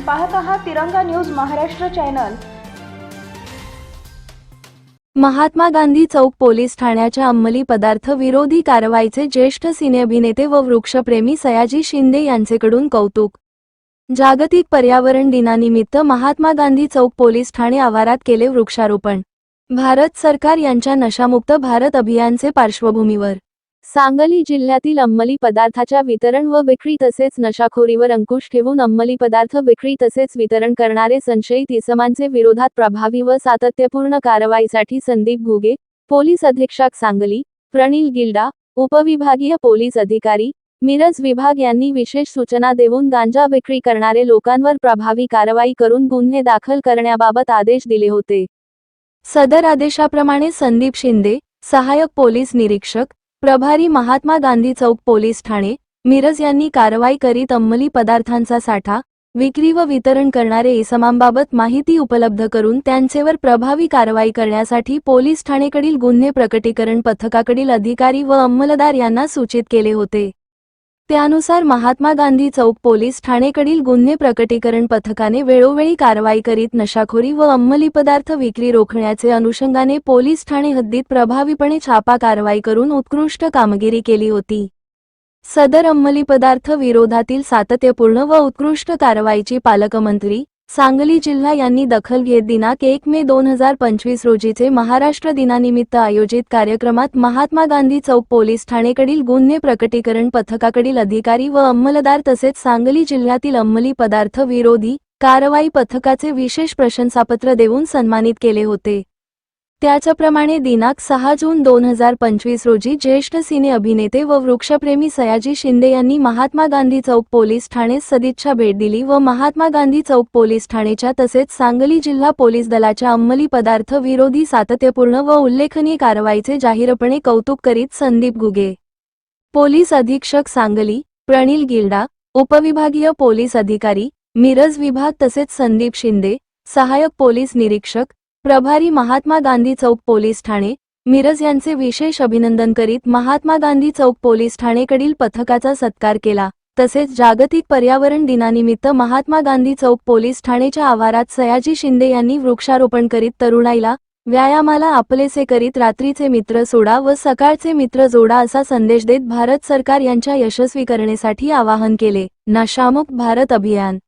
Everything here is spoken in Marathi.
पाहत आहात Tiranga news Maharashtra channel. Mahatma Gandhi Chowk police ठाण्याच्या अंमली पदार्थ विरोधी कारवाईचे ज्येष्ठ सिनेअभिनेते व वृक्षप्रेमी सयाजी शिंदे यांचेकडून कौतुक. जागतिक पर्यावरण दिनानिमित्त महात्मा गांधी चौक पोलीस ठाणे आवारात केले वृक्षारोपण. भारत सरकार यांच्या नशामुक्त भारत अभियानचे पार्श्वभूमीवर. सांगली जिल्ह्यातील अंमली पदार्थाच्या वितरण व विक्री तसेच नशाखोरीवर अंकुश ठेवून अंमली पदार्थ विक्री तसेच वितरण करणारे संशयित इसमांचे विरोधात प्रभावी व सातत्यपूर्ण कारवाईसाठी संदीप घुगे पोलीस अधीक्षक सांगली प्रणील गिल्डा उपविभागीय पोलीस अधिकारी मिरज विभाग यांनी विशेष सूचना देऊन गांजा विक्री करणारे लोकांवर प्रभावी कारवाई करून गुन्हे दाखल करण्याबाबत आदेश दिले होते. सदर आदेशाप्रमाणे संदीप शिंदे सहाय्यक पोलीस निरीक्षक प्रभारी महात्मा गांधी चौक पोलीस ठाणे मिरज यांनी कारवाई करीत अंमली पदार्थांचा साठा विक्री व वितरण करणारे इसमांबाबत माहिती उपलब्ध करून त्यांचेवर प्रभावी कारवाई करण्यासाठी पोलीस ठाणेकडील गुन्हे प्रकटीकरण पथकाकडील अधिकारी व अंमलदार यांना सूचित केले होते. त्यानुसार महात्मा गांधी चौक पोलीस ठाणेकडील गुन्हे प्रकटीकरण पथकाने वेळोवेळी कारवाई करीत नशाखोरी व अंमली पदार्थ विक्री रोखण्याचे अनुषंगाने पोलीस ठाणे हद्दीत प्रभावीपणे छापा कारवाई करून उत्कृष्ट कामगिरी केली होती. सदर अंमली पदार्थ विरोधातील सातत्यपूर्ण व उत्कृष्ट कारवाईची पालकमंत्री सांगली जिल्हा यांनी दखल घेत दिनांक एक मे दोन हजार पंचवीस रोजीचे महाराष्ट्र दिनानिमित्त आयोजित कार्यक्रमात महात्मा गांधी चौक पोलीस ठाणेकडील गुन्हे प्रकटीकरण पथकाकडील अधिकारी व अंमलदार तसेच सांगली जिल्ह्यातील अंमली पदार्थ विरोधी कारवाई पथकाचे विशेष प्रशंसापत्र देऊन सन्मानित केले होते. त्याचप्रमाणे दिनांक सहा जून दोन हजार पंचवीस रोजी ज्येष्ठ सिने अभिनेते व वृक्षप्रेमी सयाजी शिंदे यांनी महात्मा गांधी चौक पोलीस ठाणेस सदिच्छा भेट दिली व महात्मा गांधी चौक पोलीस ठाणेच्या तसेच सांगली जिल्हा पोलीस दलाच्या अंमली पदार्थ विरोधी सातत्यपूर्ण व उल्लेखनीय कारवाईचे जाहीरपणे कौतुक करीत संदीप गुगे पोलीस अधीक्षक सांगली प्रणील गिल्डा उपविभागीय पोलीस अधिकारी मिरज विभाग तसेच संदीप शिंदे सहाय्यक पोलीस निरीक्षक प्रभारी महात्मा गांधी चौक पोलीस ठाणे. मिरज यांचे विशेष अभिनंदन करीत महात्मा गांधी चौक पोलीस ठाणेकडील पथकाचा सत्कार केला. तसेच जागतिक पर्यावरण दिनानिमित्त महात्मा गांधी चौक पोलीस ठाणेच्या आवारात सयाजी शिंदे यांनी वृक्षारोपण करीत तरुणाईला व्यायामाला आपलेसे करीत रात्रीचे मित्र सोडा व सकाळचे मित्र जोडा असा संदेश देत भारत सरकार यांच्या यशस्वीकरणेसाठी आवाहन केले. नशामुक्त भारत अभियान